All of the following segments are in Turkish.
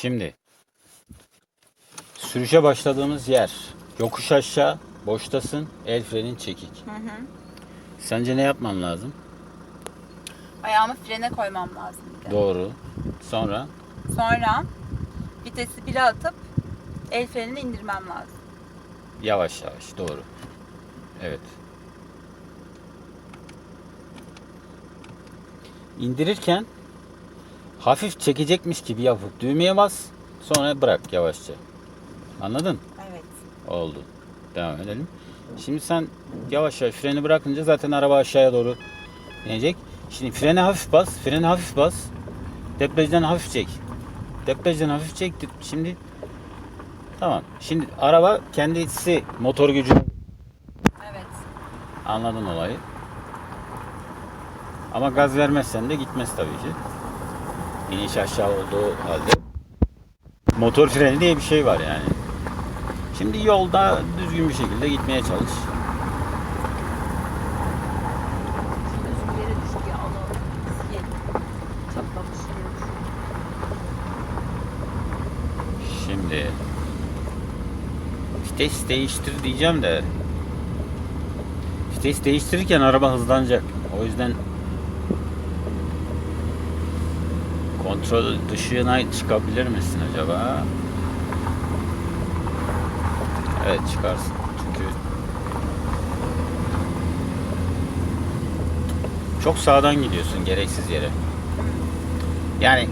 Şimdi sürüşe başladığımız yer yokuş aşağı boştasın el frenin çekik. Hı hı. Sence ne yapmam lazım? Ayağımı frene koymam lazım bir de. Doğru. Sonra Sonra vitesi bire atıp el frenini indirmem lazım. yavaş yavaş doğru. Evet. İndirirken hafif çekecekmiş gibi yapıp düğmeye bas sonra bırak yavaşça. Anladın? Evet. Oldu. Devam edelim. Şimdi sen yavaş yavaş freni bırakınca zaten araba aşağıya doğru inecek. Şimdi frene hafif bas, freni hafif bas. Debriyajdan hafif çek. Debriyajdan hafif çek. Şimdi tamam. Şimdi araba kendisi motor gücü Evet. anladın olayı. Ama gaz vermezsen de gitmez tabii ki. İniş aşağı olduğu halde. Motor freni diye bir şey var yani. Şimdi yolda düzgün bir şekilde gitmeye çalış. Şimdi vites değiştir diyeceğim de vites değiştirirken araba hızlanacak. O yüzden kontrol dışına çıkabilir misin acaba? Evet çıkarsın. Çünkü çok sağdan gidiyorsun gereksiz yere. Yani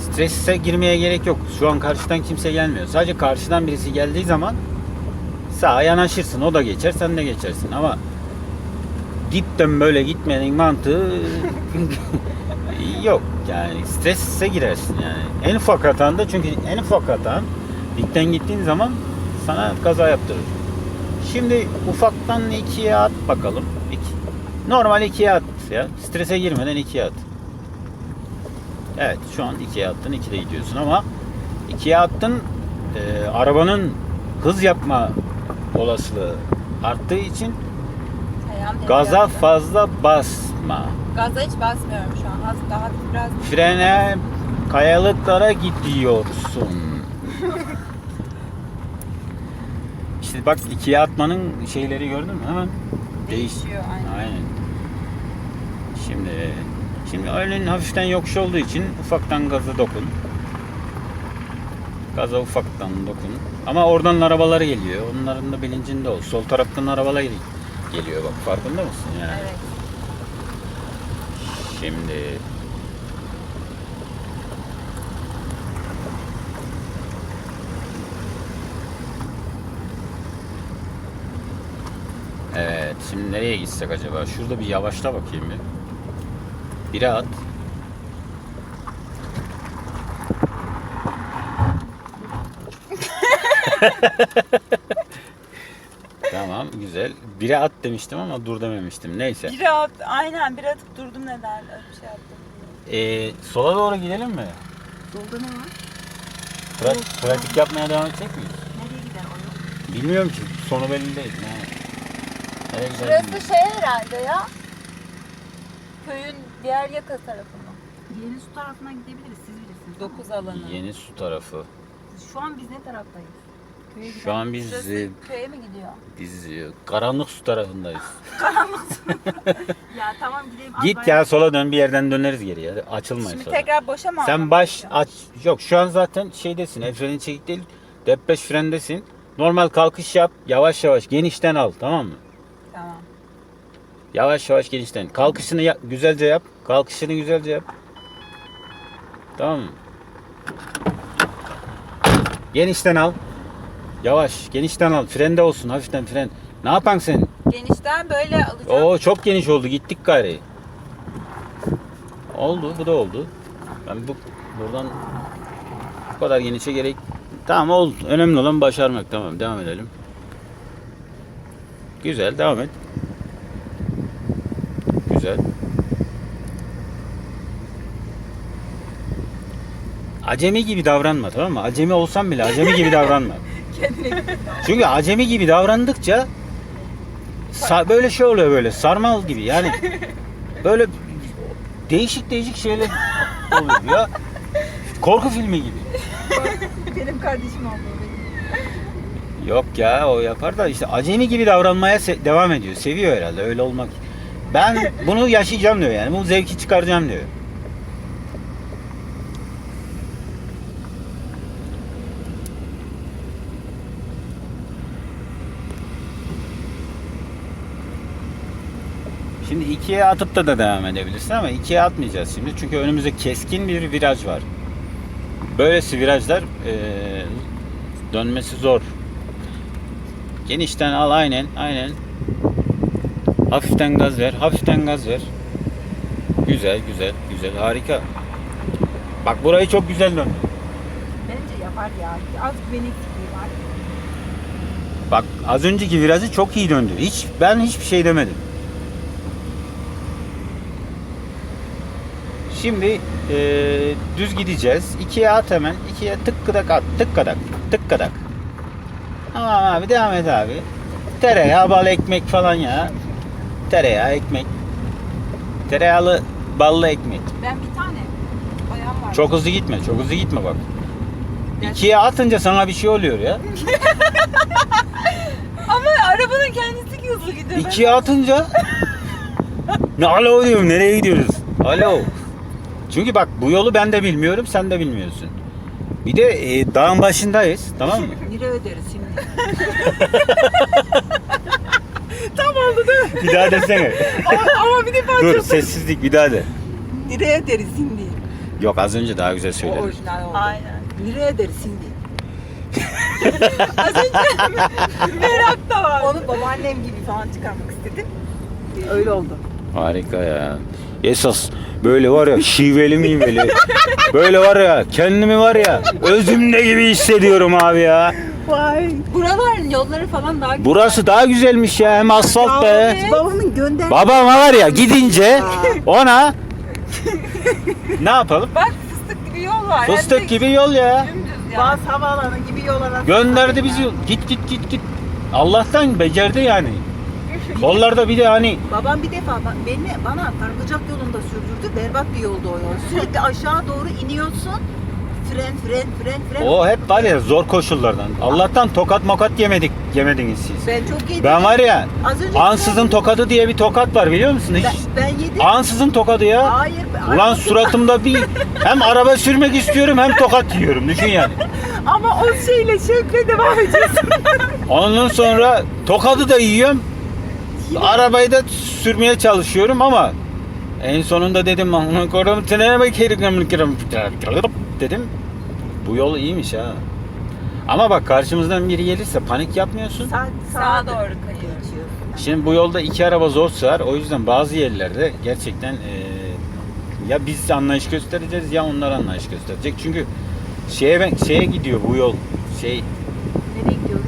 strese girmeye gerek yok. Şu an karşıdan kimse gelmiyor. Sadece karşıdan birisi geldiği zaman sağa yanaşırsın. O da geçer, sen de geçersin. Ama dipten böyle gitmenin mantığı yok. Yani strese girersin yani. En ufak hatanda çünkü en ufak hatan dipten gittiğin zaman sana kaza yaptırır. Şimdi ufaktan ikiye at bakalım. İki. Normal ikiye at ya. Strese girmeden ikiye at. Evet şu an ikiye attın, ikide gidiyorsun ama ikiye attın e, arabanın hız yapma olasılığı arttığı için gaza fazla basma. Gaza hiç basmıyorum şu an. Az daha biraz Frene kayalıklara gidiyorsun. İşte bak ikiye atmanın şeyleri gördün mü? Hemen değiş. değişiyor. Aynen. Aynen. Şimdi şimdi önün hafiften yokuş olduğu için ufaktan gaza dokun. Gaza ufaktan dokun. Ama oradan arabalar geliyor. Onların da bilincinde ol. Sol taraftan arabalar gel- geliyor bak. Farkında mısın yani? Evet. Şimdi Evet, şimdi nereye gitsek acaba? Şurada bir yavaşla bakayım bir. Bire at. tamam, güzel. Bire at demiştim ama dur dememiştim. Neyse. Bir at, aynen bir atıp durdum neden öyle bir şey yaptım. Ee, sola doğru gidelim mi? Solda ne var? Pra- pratik yapmaya devam edecek miyiz? Nereye gider o yol? Bilmiyorum ki. Sonu belli değil. Yani. Nereye gider Burası bilmiyorum. şey herhalde ya. Köyün diğer yaka tarafı mı? Yeni su tarafına gidebiliriz siz bilirsiniz. 9 alanı. Yeni su tarafı. Şu an biz ne taraftayız? Şu an biz e, köye mi gidiyor? biz e, karanlık su tarafındayız. Ya tamam gidelim. az Git ya sola dön bir yerden döneriz geriye. Açılmayın Şimdi sonra. tekrar boşa mı Sen almam baş gerekiyor? aç. Yok şu an zaten şeydesin. El freni çekik değil. Depreş frendesin. Normal kalkış yap. Yavaş yavaş genişten al. Tamam mı? Tamam. Yavaş yavaş genişten. Kalkışını ya- güzelce yap. Kalkışını güzelce yap. Tamam mı? Genişten al. Yavaş, genişten al. Frende olsun, hafiften fren. Ne yapan sen? Genişten böyle alacağım. Oo çok geniş oldu. Gittik gayri. Oldu, bu da oldu. Ben bu buradan bu kadar genişe gerek. Tamam oldu. Önemli olan başarmak. Tamam, devam edelim. Güzel, devam et. Güzel. Acemi gibi davranma tamam mı? Acemi olsan bile acemi gibi davranma. Çünkü acemi gibi davrandıkça sa- böyle şey oluyor böyle sarmal gibi yani böyle değişik değişik şeyler oluyor ya. Korku filmi gibi. Benim kardeşim oldu. Yok ya o yapar da işte acemi gibi davranmaya se- devam ediyor. Seviyor herhalde öyle olmak. Ben bunu yaşayacağım diyor yani. Bu zevki çıkaracağım diyor. Şimdi ikiye atıp da da devam edebilirsin ama ikiye atmayacağız şimdi. Çünkü önümüzde keskin bir viraj var. Böylesi virajlar eee, dönmesi zor. Genişten al aynen aynen. Hafiften gaz ver, hafiften gaz ver. Güzel güzel güzel harika. Bak burayı çok güzel döndü. Bence yapar ya. Az güven eksikliği var. Bak az önceki virajı çok iyi döndü. Hiç ben hiçbir şey demedim. Şimdi eee, düz gideceğiz. İkiye at hemen. İkiye tık kıdak at. Tık kadak. Tık kadak. Tamam abi devam et abi. Tereyağı, bal, ekmek falan ya. Tereyağı, ekmek. Tereyağlı, ballı ekmek. Ben bir tane ayağım var. Çok hızlı gitme. Çok hızlı gitme bak. İkiye atınca sana bir şey oluyor ya. Ama arabanın kendisi hızlı gidiyor. İkiye atınca ne alo diyorum nereye gidiyoruz? Alo. Çünkü bak bu yolu ben de bilmiyorum sen de bilmiyorsun. Bir de e, dağın başındayız tamam mı? Lira öderiz şimdi. Tam oldu değil mi? Bir daha desene. ama, ama bir defa Dur sessizlik bir daha de. Lira öderiz şimdi. Yok az önce daha güzel O söyledin. orijinal oldu. Aynen. Lira öderiz şimdi. Az önce merak da var. Onu babaannem gibi falan çıkarmak istedim. Öyle oldu. Harika ya. Esas böyle var ya şiveli miveli. Böyle var ya kendimi var ya özümde gibi hissediyorum abi ya. Vay. Buraların yolları falan daha Burası daha güzelmiş ya hem asfalt be. Babamın gönder. Babama var ya gidince ona ne yapalım? Bak fıstık gibi yol var. Hem de Fıstık gibi yol ya. Dümdüz yani. Havaalanı gibi yol arası. Gönderdi bizi. Git git git git. Allah'tan becerdi yani. Yollarda bir de hani Babam bir defa ba- beni bana Kargıcak yolunda sürdürdü. Berbat bir yoldu o yol. Sürekli aşağı doğru iniyorsun. Fren fren fren fren. o hep var ya zor koşullardan. Allah'tan tokat mokat yemedik yemediniz siz. Ben çok yedim. Ben var ya Az önce ansızın tokadı diye bir tokat var biliyor musun hiç? Ben, ben yedim. Ansızın tokadı ya. Hayır. ben- Ulan suratımda bir hem araba sürmek istiyorum hem tokat yiyorum düşün yani. Ama o şeyle şevkle devam ediyorsun. Ondan sonra tokadı da yiyorum. Arabayı da sürmeye çalışıyorum ama en sonunda dedim "Amına koyayım, trene bakıyorum." dedim. Bu yol iyiymiş ha. Ama bak karşımızdan biri gelirse panik yapmıyorsun. Sağ, Sağa doğru kayıyor. geçiyor. Şimdi bu yolda iki araba zor sığar. O yüzden bazı yerlerde gerçekten eee, ya biz anlayış göstereceğiz ya onlar anlayış gösterecek. Çünkü şeye ben- şeye gidiyor bu yol. Şey Nereye gidiyorum?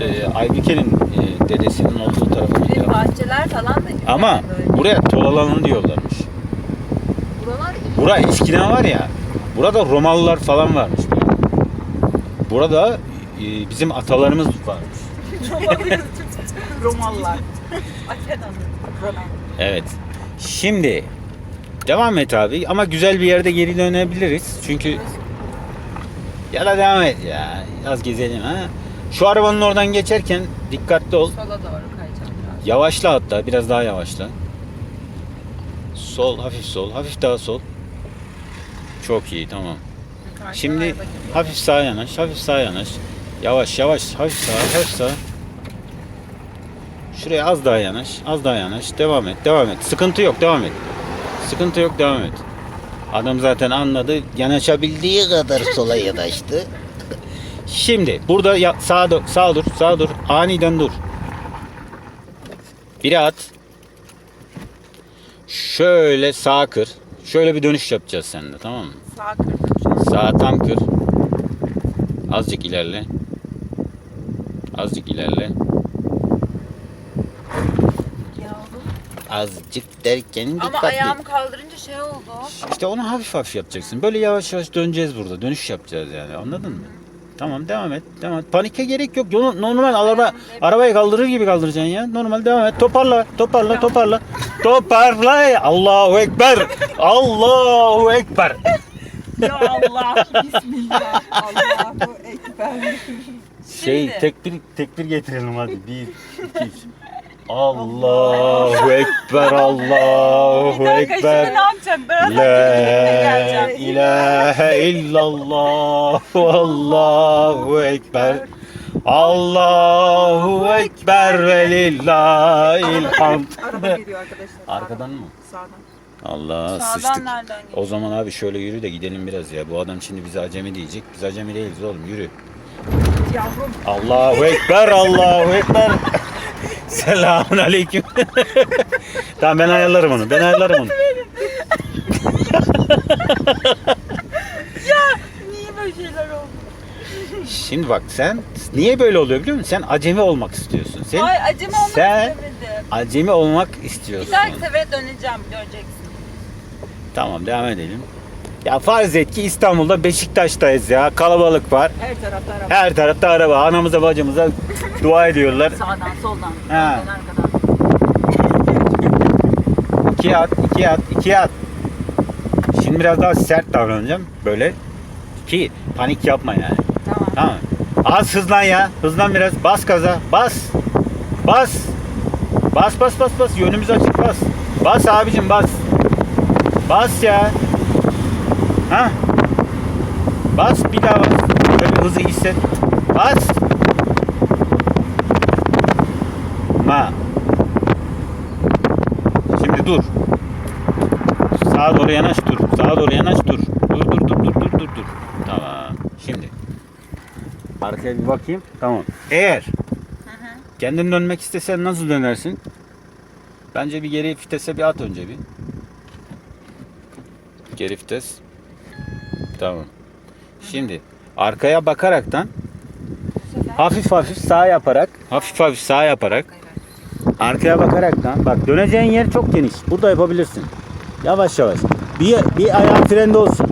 eee Aybüke'nin eee, dedesinin olduğu tarafa Bir gidiyor. bahçeler falan da güzel Ama böyle. buraya tol alanı diyorlarmış. Buralar iyi. Bura eskiden var ya, burada Romalılar falan varmış. Burada e, bizim atalarımız varmış. Romalılar. Atina'nın. Roman. Evet. Şimdi devam et abi ama güzel bir yerde geri dönebiliriz. Çünkü ya da devam et ya. Az gezelim ha. Şu arabanın oradan geçerken dikkatli ol. Sola doğru kayacağım biraz. Yavaşla hatta biraz daha yavaşla. Sol, hafif sol, hafif daha sol. Çok iyi tamam. Şimdi hafif sağa yanaş, hafif sağa yanaş. Yavaş yavaş, hafif sağa, hafif sağa. Şuraya az daha yanaş, az daha yanaş. Devam et, devam et. Sıkıntı yok, devam et. Sıkıntı yok, devam et. Adam zaten anladı. Yanaşabildiği kadar sola yanaştı. Şimdi burada ya, sağa, dur, sağa dur, sağa dur. Aniden dur. Biri at. Şöyle sağa kır. Şöyle bir dönüş yapacağız seninle tamam mı? Sağ kırdım. Sağa tam kır. Azıcık ilerle. Azıcık ilerle. Azıcık derken Ama dikkatli. ayağımı kaldırınca şey oldu. İşte onu hafif hafif yapacaksın. Böyle yavaş yavaş döneceğiz burada. Dönüş yapacağız yani. Anladın mı? Tamam devam et. Devam et. Panike gerek yok. Yolu- Normal araba arabayı kaldırır gibi kaldıracaksın ya. Normal devam et. Toparla. Toparla. Toparla. Toparla. Allahu ekber. Allahu ekber. Ya Allah. Bismillah. Allahu Ekber. Şey Şimdi. tekbir tekbir getirelim hadi. Bir, iki, üç. Allahu Ekber, Allahu Bir dakika şimdi Ekber. ne yapacağım? Ben La geleceğim. ilahe illallah Allahu ekber Allahu ekber ve lillahil hamd. Araba geliyor arkadaşlar. Arkadan mı? Sağdan. Allah Sağdan sıçtık. nereden geliyor? O zaman abi şöyle yürü de gidelim biraz ya. Bu adam şimdi bize acemi diyecek. Biz acemi değiliz oğlum yürü. Yavrum. Allahu ekber Allahu ekber. Selamun aleyküm. tamam ben ayarlarım onu. Ben ayarlarım onu. Niye böyle şeyler oldu? Şimdi bak sen niye böyle oluyor biliyor musun? Sen acemi olmak istiyorsun. Sen Ay acıma olmak sen- istemedim. acemi olmak Bir istiyorsun. dahaki sefere döneceğim göreceksin. Tamam devam edelim. Ya farz et ki İstanbul'da Beşiktaş'tayız ya. Kalabalık var. Her tarafta araba. Her tarafta araba. Anamıza bacımıza dua ediyorlar. Sağdan soldan. Ha. Önden arkadan. İki at, iki at, iki at. Şimdi biraz daha sert davranacağım. Böyle. Ki panik yapma yani. Tamam. Tamam. Az hızlan ya. Hızlan biraz. Bas gaza. Bas. Bas. Bas bas bas bas. Yönümüz açık bas. Bas abicim bas. Bas ya. Ha? Bas bir daha bas. Böyle hızı hisset. Bas. Ma. Şimdi dur. Sağa doğru yanaş dur. Sağa doğru yanaş dur. Dur dur dur dur dur dur dur. Tamam. Şimdi. Arkaya bir bakayım. Tamam. Eğer kendin dönmek istesen nasıl dönersin? Bence bir geri vitese bir at önce bir. Geri vites. Tamam. Şimdi arkaya bakaraktan hafif hafif sağ yaparak hafif hafif sağ yaparak arkaya bakaraktan bak döneceğin yer çok geniş. Burada yapabilirsin. Yavaş yavaş. Bir, bir ayağın frende olsun.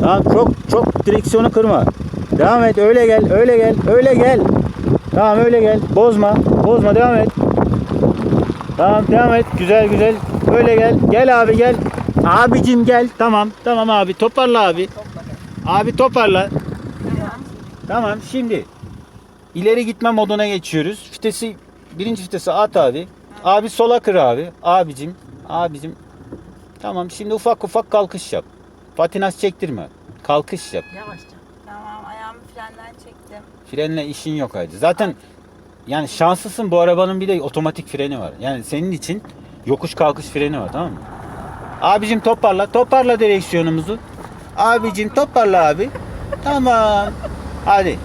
Tamam çok çok direksiyonu kırma. Devam et öyle gel öyle gel öyle gel. Tamam öyle gel. Bozma. Bozma devam et. Tamam devam et. Güzel güzel. Öyle gel. Gel abi gel. Abicim gel. Tamam. Tamam abi. Toparla abi. Abi toparla. Tamam şimdi ileri gitme moduna geçiyoruz. Vitesi birinci vitesi at abi. Abi sola kır abi. Abicim. Abicim. Tamam şimdi ufak ufak kalkış yap. Patinaj çektirme. Kalkış yap. Yavaşça. Tamam ayağımı frenden çektim. Frenle işin yok haydi. Zaten yani şanslısın bu arabanın bir de otomatik freni var. Yani senin için yokuş kalkış freni var tamam mı? Abicim toparla. Toparla direksiyonumuzu. Abicim toparla abi. Tamam. Hadi.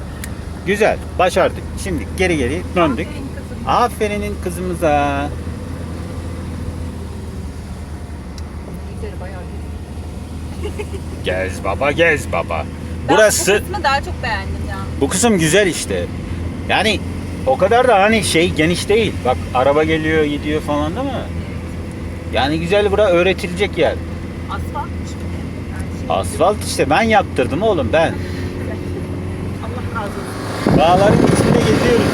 Güzel. Başardık. Şimdi geri geri döndük. Aferinin kızımıza. Gez baba gez baba. Ben Burası bu kısmı daha çok beğendim ya. Bu kısım güzel işte. Yani o kadar da hani şey geniş değil. Bak araba geliyor gidiyor falan değil mi? Yani güzel bura öğretilecek yer. Asfalt. Asfalt işte ben yaptırdım oğlum ben. Allah razı olsun. Dağların içinde geziyoruz.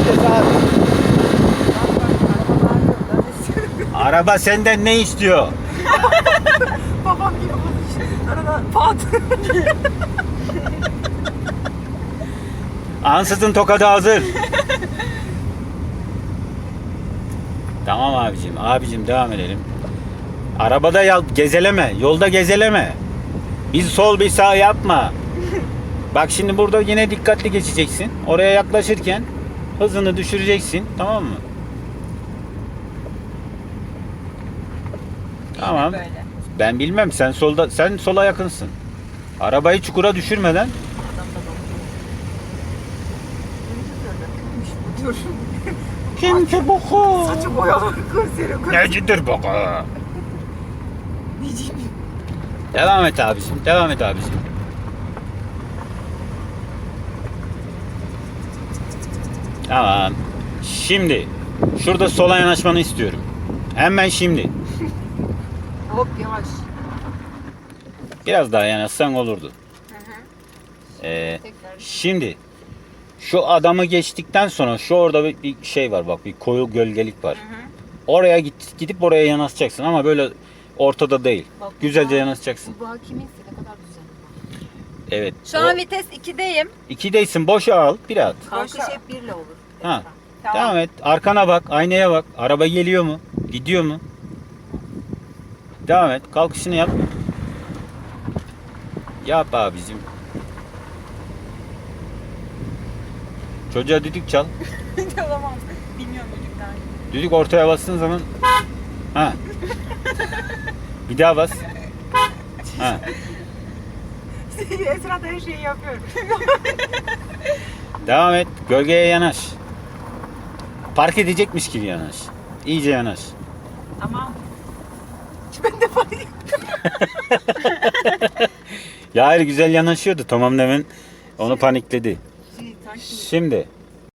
İşte saat. Araba senden ne istiyor? Babam gibi olmuş. Arada pat. Ansızın tokadı hazır. tamam abicim. Abicim devam edelim. Arabada ya, gezeleme. Yolda gezeleme. Bir sol bir sağ yapma. Bak şimdi burada yine dikkatli geçeceksin. Oraya yaklaşırken hızını düşüreceksin. Tamam mı? Tamam. Böyle. Ben bilmem. Sen solda sen sola yakınsın. Arabayı çukura düşürmeden. Dur. Kimse boku. Saçı boyalı. Gözleri gözleri. Necidir boku? Necim. Devam et abicim. Devam et abicim. Tamam. Şimdi şurada sola yanaşmanı istiyorum. Hemen şimdi. Hop yavaş. Biraz daha yanaşsan olurdu. Ee, şimdi şu adamı geçtikten sonra şu orada bir, bir şey var bak bir koyu gölgelik var. Oraya git, gidip oraya yanaşacaksın ama böyle ortada değil. Bak, Güzelce yanaşacaksın. Bu kiminse ne kadar güzel. Evet. Şu an vites 2'deyim. İkideysin boşa al bir at. Kalkış hep birle olur. Ha. Tamam. Devam et. Arkana bak. Aynaya bak. Araba geliyor mu? Gidiyor mu? Devam et. Kalkışını yap. Yap abicim. Çocuğa düdük çal. Tamam. Bilmiyorum çocuklar. Düdük ortaya bastığın zaman ha. Bir daha bas. Ha. Esra da her şeyi yapıyor. Devam et. Gölgeye yanaş. Park edecekmiş gibi yanaş. İyice yanaş. Ama ben de fark Ya hayır güzel yanaşıyordu. Tamam demin onu panikledi. Şimdi